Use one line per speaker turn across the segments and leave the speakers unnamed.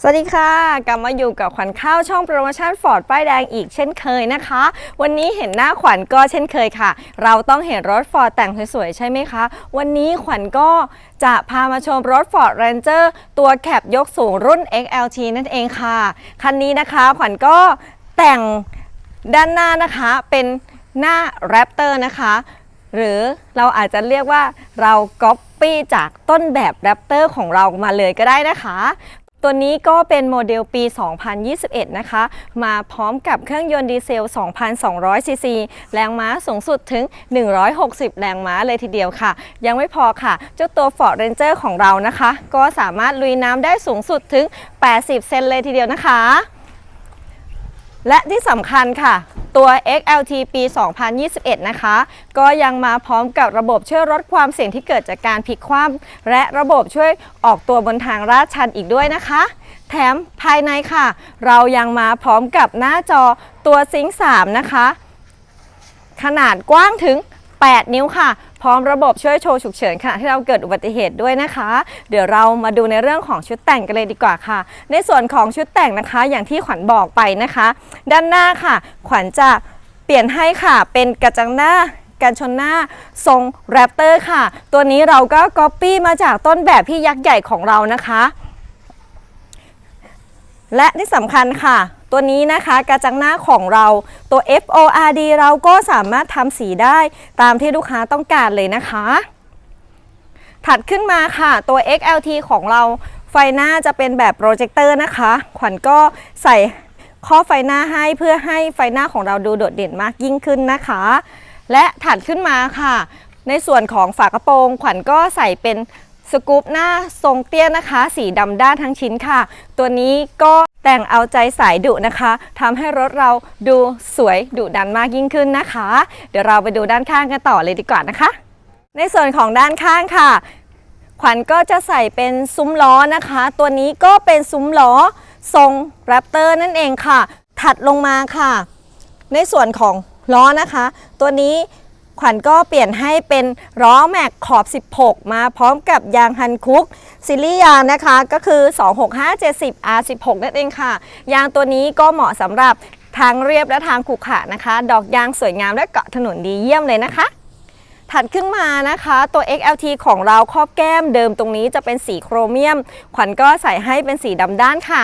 สวัสดีค่ะกลับมาอยู่กับขวัญข้าวช่องโปรโมชั่นฟอร์ดป้ายแดงอีกเช่นเคยนะคะ วันนี้เห็นหน้าขวัญก็เช่นเคยค่ะ เราต้องเห็นรถฟอร์ดแต่งสวยๆ ใช่ไหมคะ วันนี้ขวัญก็จะพามาชมรถ Ford Ranger ตัวแคปยกสูงรุ่น XLT นั่นเองค่ะ คันนี้นะคะขวัญก็แต่งด้านหน้านะคะเป็นหน้า Raptor นะคะ หรือเราอาจจะเรียกว่าเราก๊อปปี้จากต้นแบบ Raptor ของเรามาเลยก็ได้นะคะ ตัวนี้ก็เป็นโมเดลปี 2021 นะคะ มาพร้อมกับเครื่องยนต์ดีเซล 2,200 ซีซี แรงม้าสูงสุดถึง 160 แรงม้าเลยทีเดียวค่ะ ยังไม่พอค่ะ เจ้าตัว Ford Ranger ของเรานะคะ ก็สามารถลุยน้ำได้สูงสุดถึง 80 เซนเลยทีเดียวนะคะ และที่สำคัญค่ะ ตัว XLT ปี 2021 นะคะ ก็ยังมาพร้อมกับระบบช่วยลดความเสี่ยงที่เกิดจากการพลิกคว่ำและระบบช่วยออกตัวบนทางลาดชันอีกด้วยนะคะ แถมภายในค่ะ เรายังมาพร้อมกับหน้าจอตัวซิงค์3นะคะ ขนาดกว้างถึง 8 นิ้วค่ะพร้อมระบบช่วยโชว์ฉุกเฉินขณะที่เราเกิดอุบัติเหตุด้วยนะคะ เดี๋ยวเรามาดูในเรื่องของชุดแต่งกันเลยดีกว่าค่ะ ในส่วนของชุดแต่งนะคะอย่างที่ขวัญบอกไปนะคะ ด้านหน้าค่ะ ขวัญจะเปลี่ยนให้ค่ะเป็นกระจังหน้ากันชนหน้าทรงแรปเตอร์ค่ะ ตัวนี้เราก็ก๊อปปี้มาจากต้นแบบพี่ยักษ์ใหญ่ของเรานะคะ และที่สำคัญค่ะ ตัวนี้นะคะกระจังหน้าของเราตัว FORD เราก็สามารถทำสีได้ตามที่ลูกค้าต้องการเลยนะคะ ถัดขึ้นมาค่ะตัว XLT ของเราไฟหน้าจะเป็นแบบโปรเจคเตอร์นะคะ ขวัญก็ใส่ข้อไฟหน้าให้เพื่อให้ไฟหน้าของเราดูโดดเด่นมากยิ่งขึ้นนะคะ และถัดขึ้นมาค่ะ ในส่วนของฝากระโปรงขวัญก็ใส่เป็น สกูปหน้าทรงเตี้ยนะคะ สีดำด้านทั้งชิ้นค่ะ ตัวนี้ก็แต่งเอาใจสายดุนะคะทำให้รถเราดูสวยดุดันมากยิ่งขึ้นนะคะ เดี๋ยวเราไปดูด้านข้างกันต่อเลยดีกว่านะคะ ในส่วนของด้านข้างค่ะ ขวัญก็จะใส่เป็นซุ้มล้อนะคะ ตัวนี้ก็เป็นซุ้มล้อทรงแรปเตอร์นั่นเองค่ะ ถัดลงมาค่ะ ในส่วนของล้อนะคะ ตัวนี้ ขวัญก็เปลี่ยนให้เป็นล้อแม็กขอบ 16 มาพร้อมกับยางฮันคุกซีรีส์ยางนะคะก็คือ 26570 R16 นั่นเองค่ะ ยางตัวนี้ก็เหมาะสำหรับทางเรียบและทางขรุขระนะคะ ดอกยางสวยงามและเกาะถนนดีเยี่ยมเลยนะคะ ถัดขึ้นมานะคะตัว XLT ของเราครอบแก้มเดิมตรงนี้จะเป็นสีโครเมียม ขวัญก็ใส่ให้เป็นสีดำด้านค่ะ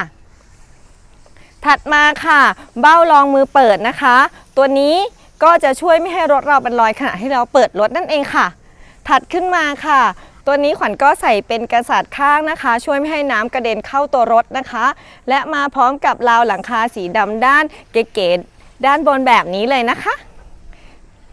ถัดมาค่ะ เบ้ารองมือเปิดนะคะ ตัวนี้ ก็จะช่วยไม่ให้รถเราเป็นรอยขณะที่เราเปิดรถนั่นเองค่ะ ถัดขึ้นมาค่ะ ตัวนี้ขวัญก็ใส่เป็นกระสาดข้างนะคะ ช่วยไม่ให้น้ำกระเด็นเข้าตัวรถนะคะ และมาพร้อมกับราวหลังคาสีดำด้านเก๋ๆด้านบนแบบนี้เลยนะคะ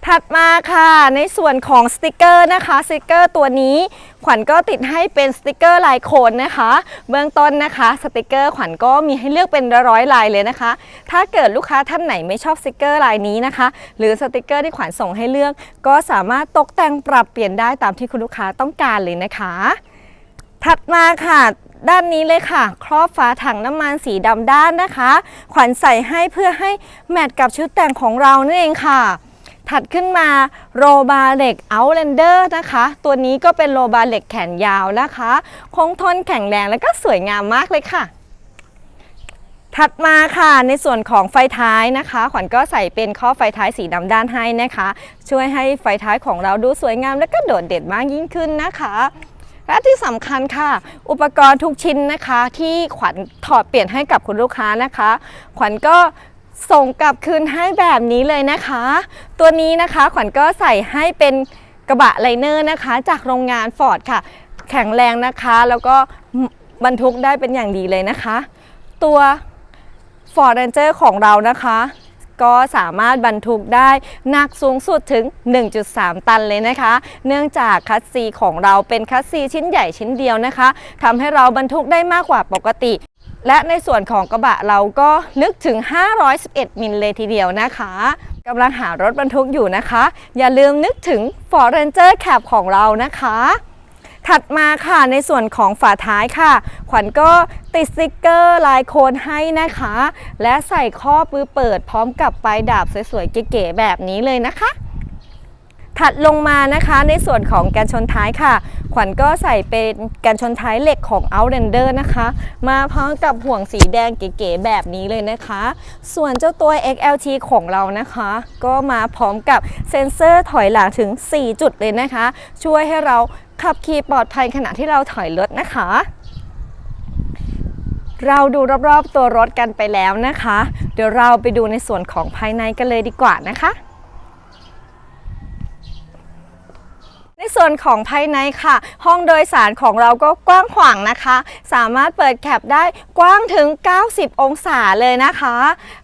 ถัดมาค่ะในส่วนของสติกเกอร์นะคะสติกเกอร์ตัวนี้ขวัญก็ติดให้เป็นสติกเกอร์ลายโคนนะคะ เบื้องต้นนะคะสติกเกอร์ขวัญก็มีให้เลือกเป็นร้อยลายเลยนะคะ ถ้าเกิดลูกค้าท่านไหนไม่ชอบสติกเกอร์ลายนี้นะคะ หรือสติกเกอร์ที่ขวัญส่งให้เลือก ก็สามารถตกแต่งปรับเปลี่ยนได้ตามที่คุณลูกค้าต้องการเลยนะคะ ถัดมาค่ะด้านนี้เลยค่ะ ครอบฝาถังน้ำมันสีดำด้านนะคะ ขวัญใส่ให้เพื่อให้แมทกับชุดแต่งของเรานั่นเองค่ะ ถัดขึ้นมาโรบาเล็ก Outlander นะคะ ตัวนี้ก็เป็นโรบาเล็กแขนยาวนะคะ คงทนแข็งแรงและก็สวยงามมากเลยค่ะ ถัดมาค่ะในส่วนของไฟท้ายนะคะ ขวัญก็ใส่เป็นข้อไฟท้ายสีดำด้านให้นะคะ ช่วยให้ไฟท้ายของเราดูสวยงามและก็โดดเด่นมากยิ่งขึ้นนะคะและที่สำคัญค่ะ อุปกรณ์ทุกชิ้นนะคะ ที่ขวัญถอดเปลี่ยนให้กับคุณลูกค้านะคะ ขวัญก็ ส่งกลับคืนให้แบบนี้เลยนะคะ ตัวนี้นะคะขวัญก็ใส่ให้เป็นกระบะไลเนอร์นะคะ จากโรงงานฟอร์ดค่ะ แข็งแรงนะคะ แล้วก็บรรทุกได้เป็นอย่างดีเลยนะคะ ตัว Ford Ranger ของเรานะคะ ก็สามารถบรรทุกได้หนักสูงสุดถึง 1.3 ตันเลยนะคะ เนื่องจากคัสซีของเราเป็นคัสซีชิ้นใหญ่ชิ้นเดียวนะคะทำให้เราบรรทุกได้มากกว่าปกติ และในส่วนของกระบะเราก็นึกถึง 511 มิลเลยทีเดียวนะคะกำลังหารถบรรทุกอยู่นะคะ อย่าลืมนึกถึง Ford Ranger Cab ของเรานะคะ ถัดมาค่ะในส่วนของฝาท้ายค่ะ ขวัญก็ติดสติกเกอร์ลายโคนให้นะคะ และใส่ข้อปือเปิดพร้อมกับปลายดาบสวยๆเก๋ๆแบบนี้เลยนะคะ ถัดลงมานะคะในส่วนของกันชนท้ายค่ะ ขวัญก็ใส่เป็นกันชนท้ายเหล็กของ Outlander นะคะ มาพร้อมกับห่วงสีแดงเก๋ๆแบบนี้เลยนะคะ ส่วนเจ้าตัว XLT ของเรานะคะ ก็มาพร้อมกับเซ็นเซอร์ถอยหลังถึง 4 จุดเลยนะคะ ช่วยให้เราขับขี่ปลอดภัยขณะที่เราถอยรถนะคะ เราดูรอบๆตัวรถกันไปแล้วนะคะ เดี๋ยวเราไปดูในส่วนของภายในกันเลยดีกว่านะคะ ในส่วนของภายในค่ะ ห้องโดยสารของเราก็กว้างขวางนะคะ สามารถเปิดแคปได้กว้างถึง 90 องศาเลยนะคะ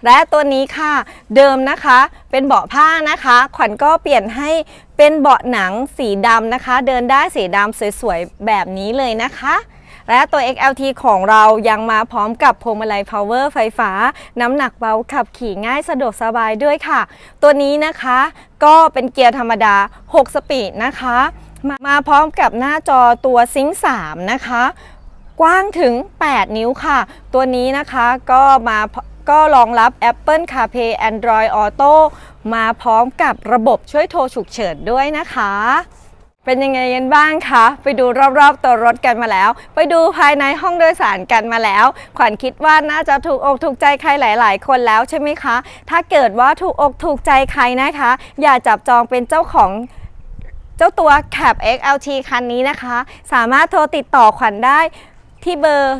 และตัวนี้ค่ะ เดิมนะคะ เป็นเบาะผ้านะคะ ขวัญก็เปลี่ยนให้เป็นเบาะหนังสีดำนะคะ เดินได้สีดำสวยๆแบบนี้เลยนะคะ และตัว XLT ของเรายังมาพร้อมกับพวงมาลัย power ไฟฟ้า น้ำหนักเบาขับขี่ง่ายสะดวกสบายด้วยค่ะ ตัวนี้นะคะก็เป็นเกียร์ธรรมดา 6 สปีดนะคะมามาพร้อมกับหน้าจอตัวซิงค์3นะคะ กว้างถึง 8 นิ้วค่ะ ตัวนี้นะคะก็มาก็รองรับ Apple CarPlay Android Auto มาพร้อมกับระบบช่วยโทรฉุกเฉินด้วยนะคะ เป็นยังไงกันบ้างคะ ไปดูรอบๆตัวรถกันมาแล้ว ไปดูภายในห้องโดยสารกันมาแล้ว ขวัญคิดว่าน่าจะถูกอกถูกใจใครหลาย ๆ คนแล้วใช่ไหมคะ ถ้าเกิดว่าถูกอกถูกใจใครนะคะ อย่าจับจองเป็นเจ้าของเจ้าตัว Cab XLT คันนี้นะคะ สามารถโทรติดต่อขวัญได้ ที่เบอร์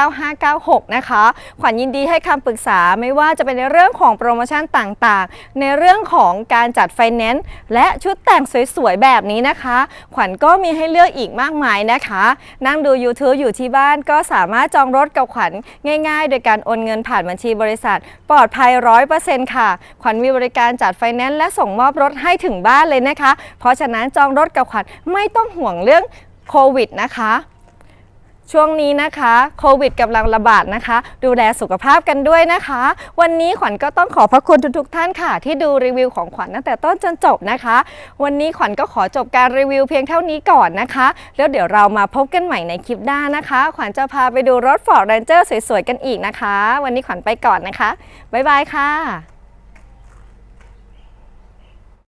0946599596 นะคะ ขวัญยินดีให้คำปรึกษาไม่ว่าจะเป็นในเรื่องของโปรโมชั่นต่างๆ ในเรื่องของการจัดไฟแนนซ์และชุดแต่งสวยๆ แบบนี้นะคะ ขวัญก็มีให้เลือกอีกมากมายนะคะ นั่งดู YouTube อยู่ที่บ้านก็สามารถจองรถกับขวัญง่ายๆ โดยการโอนเงินผ่านบัญชีบริษัท ปลอดภัย 100%ค่ะ ขวัญมีบริการจัดไฟแนนซ์และส่งมอบรถให้ถึงบ้านเลยนะคะ เพราะฉะนั้นจองรถกับขวัญไม่ต้องห่วงเรื่องโควิดนะคะ ช่วงนี้นะคะโควิดกำลังระบาดนะคะ ดูแลสุขภาพกันด้วยนะคะ วันนี้ขวัญก็ต้องขอพระคุณทุกๆท่านค่ะ ที่ดูรีวิวของขวัญตั้งแต่ต้นจนจบนะคะ วันนี้ขวัญก็ขอจบการรีวิวเพียงเท่านี้ก่อนนะคะ แล้วเดี๋ยวเรามาพบกันใหม่ในคลิปหน้านะคะ ขวัญจะพาไปดูรถ Ford Ranger สวยๆกันอีกนะคะ วันนี้ขวัญไปก่อนนะคะบ๊ายบายค่ะ